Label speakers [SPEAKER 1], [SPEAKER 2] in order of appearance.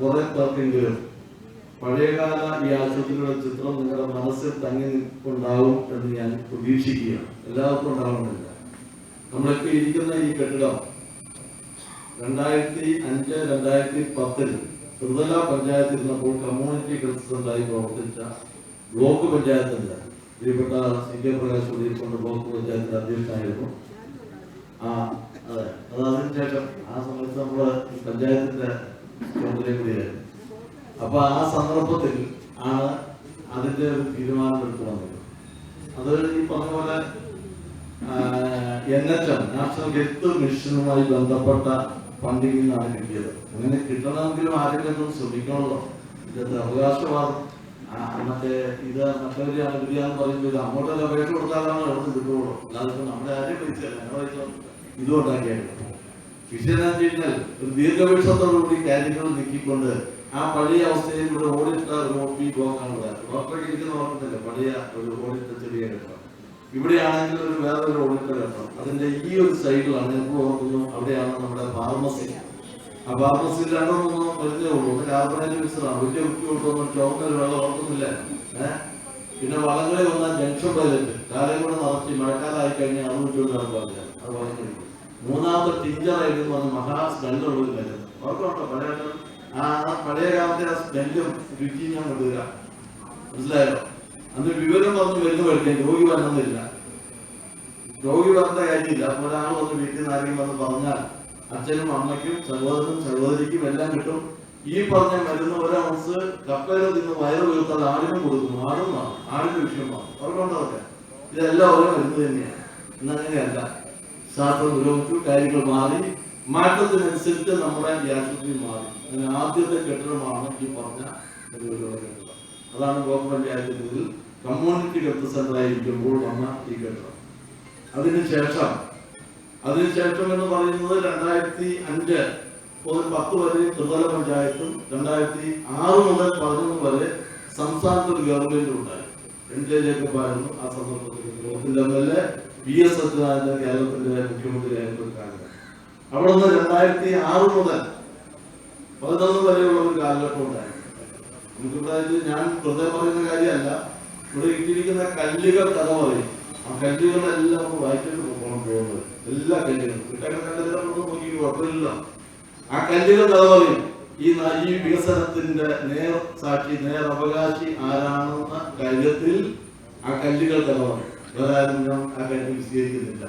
[SPEAKER 1] കുറെ പേർക്കെങ്കിലും പഴയകാല ഈ ആശുപത്രിയുടെ ചിത്രം നിങ്ങളുടെ മനസ്സിൽ തങ്ങി നിൽപ്പുണ്ടാവും എന്ന് ഞാൻ പ്രതീക്ഷിക്കുകയാണ്. എല്ലാവർക്കും ഉണ്ടാവുന്നില്ല നമ്മളൊക്കെ ഇരിക്കുന്ന ഈ കെട്ടിടം രണ്ടായിരത്തി അഞ്ച് രണ്ടായിരത്തി പത്തിൽ ത്രിതല പഞ്ചായത്തിൽ ഇരുന്നപ്പോൾ കമ്മ്യൂണിറ്റി ഹെൽത്ത് സെന്ററായി പ്രവർത്തിച്ച ബ്ലോക്ക് പഞ്ചായത്തിന്റെ പ്രിയപ്പെട്ട സി കെ പ്രകാശ് ബ്ലോക്ക് പഞ്ചായത്തിന്റെ അധ്യക്ഷനായിരുന്നു. ആ അതെ. അത് അതിനുശേഷം ആ സമയത്ത് നമ്മൾ പഞ്ചായത്തിന്റെ ചുമതല കൂടിയായിരുന്നു അപ്പൊ ആ സന്ദർഭത്തിൽ ആണ് അതിന്റെ ഒരു തീരുമാനം എടുത്തു അത് ഈ പറഞ്ഞ പോലെ N H M national health മിഷനുമായി ബന്ധപ്പെട്ട ഫണ്ടിങ്ങിൽ നിന്നാണ് കിട്ടിയത്. അങ്ങനെ കിട്ടണമെങ്കിലും ആരെങ്കിലും ശ്രമിക്കണമല്ലോ ഇതിന്റെ അവകാശവാദം. മറ്റേ ഇത് മറ്റവരെയാണ് ഇവരെയാന്ന് പറയുമ്പോൾ ഇത് അങ്ങോട്ടല്ല അപേക്ഷ കൊടുത്താലാണ് എവിടെ കിട്ടുള്ളൂ. അല്ലാതെ നമ്മുടെ ആരെയും പൈസ ഞങ്ങളുടെ പൈസ ഇതും ഉണ്ടാക്കിയായിരുന്നു വിഷയം കഴിഞ്ഞാൽ ഒരു ദീർഘവീക്ഷണത്തോടുകൂടി കാര്യങ്ങൾ നീക്കിക്കൊണ്ട് ആ പഴയ അവസ്ഥയിൽ ഒരു ഓടിട്ട ഒരു ഒ പി ബ്ലോക്കാണ് ഡോക്ടറൊക്കെ പഴയ ഒരു ഓടിട്ട ചെറിയ കെട്ടണം ഇവിടെയാണെങ്കിൽ ഒരു വേറൊരു ഓടിട്ട കെട്ടണം അതിന്റെ ഈ ഒരു സൈഡിലാണ് ഇപ്പോൾ ഓർക്കുന്നു. അവിടെയാണ് നമ്മുടെ ഫാർമസി. ആ ഫാർമസിയിൽ രണ്ടോ മൂന്നോ മരുന്നേ ഉള്ളൂ. മിക്സറാണ്. വലിയ കുട്ടി ഒരു വെള്ളം ഓർക്കുന്നില്ല. ഏഹ് പിന്നെ വളങ്ങളിൽ വന്നാൽ ജംഗ്ഷൻ പൈലറ്റ് കാലം കൂടെ നടത്തി മഴക്കാലമായി കഴിഞ്ഞാൽ അത് വിട്ടുകൊണ്ട് നടക്കാറില്ല അത് വളഞ്ഞു മൂന്നാമത്തെ ടിഞ്ചർ വന്ന് പറഞ്ഞ മഹാ സ്മെല്ലുള്ള ഒരു മരുന്ന് ഓർക്കുന്നുണ്ടോ പഴയ? ആ പഴയ കാലത്തെ ആ സ്മെല്ലും രുചിയും ഞാൻ കൊണ്ടുവരിക മനസ്സിലായോ? അന്ന് വിവരം വന്ന് മരുന്ന് കഴിക്കാൻ രോഗി വരണമെന്നില്ല. രോഗി വരേണ്ട കാര്യമില്ല. അപ്പൊ ഒരാൾ വന്ന് വീട്ടിൽ നിന്ന് ആരെങ്കിലും വന്ന് പറഞ്ഞാൽ അച്ഛനും അമ്മയ്ക്കും സഹോദരനും സഹോദരിക്കും എല്ലാം കിട്ടും. ഈ പറഞ്ഞ മരുന്ന് ഒരൗൺസ് കപ്പയിൽ നിന്ന് വയറ് വീർത്താൽ ആടിനും കൊടുക്കുന്നു. ആടും മാറും ആടിന്റെ വിഷയമാണ് അവർക്കുണ്ടതൊക്കെ ഇതെല്ലാം ഓരോ മരുന്ന് തന്നെയാണ് എന്നങ്ങനെയല്ല ശാസ്ത്രം പുരോഗമിച്ചു കാര്യങ്ങൾ മാറി. മാറ്റത്തിനനുസരിച്ച് നമ്മുടെ ആശുപത്രി മാറി. അങ്ങനെ ആദ്യത്തെ കെട്ടിടമാണ് ഈ പറഞ്ഞ അതാണ് ബ്ലോക്ക് പഞ്ചായത്തിൽ കമ്മ്യൂണിറ്റി ഹെൽത്ത് സെന്റർ ആയിരിക്കുമ്പോൾ വന്ന ഈ കെട്ടിടം. അതിനുശേഷം അതിനുശേഷം എന്ന് പറയുന്നത് രണ്ടായിരത്തി അഞ്ച് മുതൽ പത്ത് വരെ ത്രിതല പഞ്ചായത്തും രണ്ടായിരത്തി ആറ് മുതൽ പതിനൊന്ന് വരെ സംസ്ഥാനത്ത് ഒരു ഗവൺമെന്റ് ഉണ്ടായി. എൻ ജെ ജേക്കബ് ആയിരുന്നു ആ സന്ദർഭത്തിൽ M L A V S Satyanarayana കേരളത്തിന്റെ മുഖ്യമന്ത്രിയായിരുന്നു ഒരു കാലഘട്ടം. അവിടെ നിന്ന് രണ്ടായിരത്തി ആറ് മുതൽ പതിനൊന്ന് വരെയുള്ള ഒരു കാലഘട്ടം ഉണ്ടായി. നമുക്കിവിടെ ഞാൻ വെറുതെ പറയുന്ന കാര്യമല്ല. ഇവിടെ ഇട്ടിരിക്കുന്ന കല്ലുകൾ കഥ പറയും. ആ കല്ലുകളെല്ലാം വായിച്ചിട്ട് പോകണം പോകുന്നത്. എല്ലാ കല്ലുകളും. കിട്ടാൻ കല്ലുകളും നോക്കി കുഴപ്പമില്ല ആ കല്ലുകൾ കഥ പറയും ഈ ഈ വികസനത്തിന്റെ നേർ സാക്ഷി നേർ അവകാശി ആരാണെന്ന കാര്യത്തിൽ ആ കല്ലുകൾ കഥ പറയും വേറെ ആരും ആ കാര്യം വിശദീകരിക്കുന്നില്ല.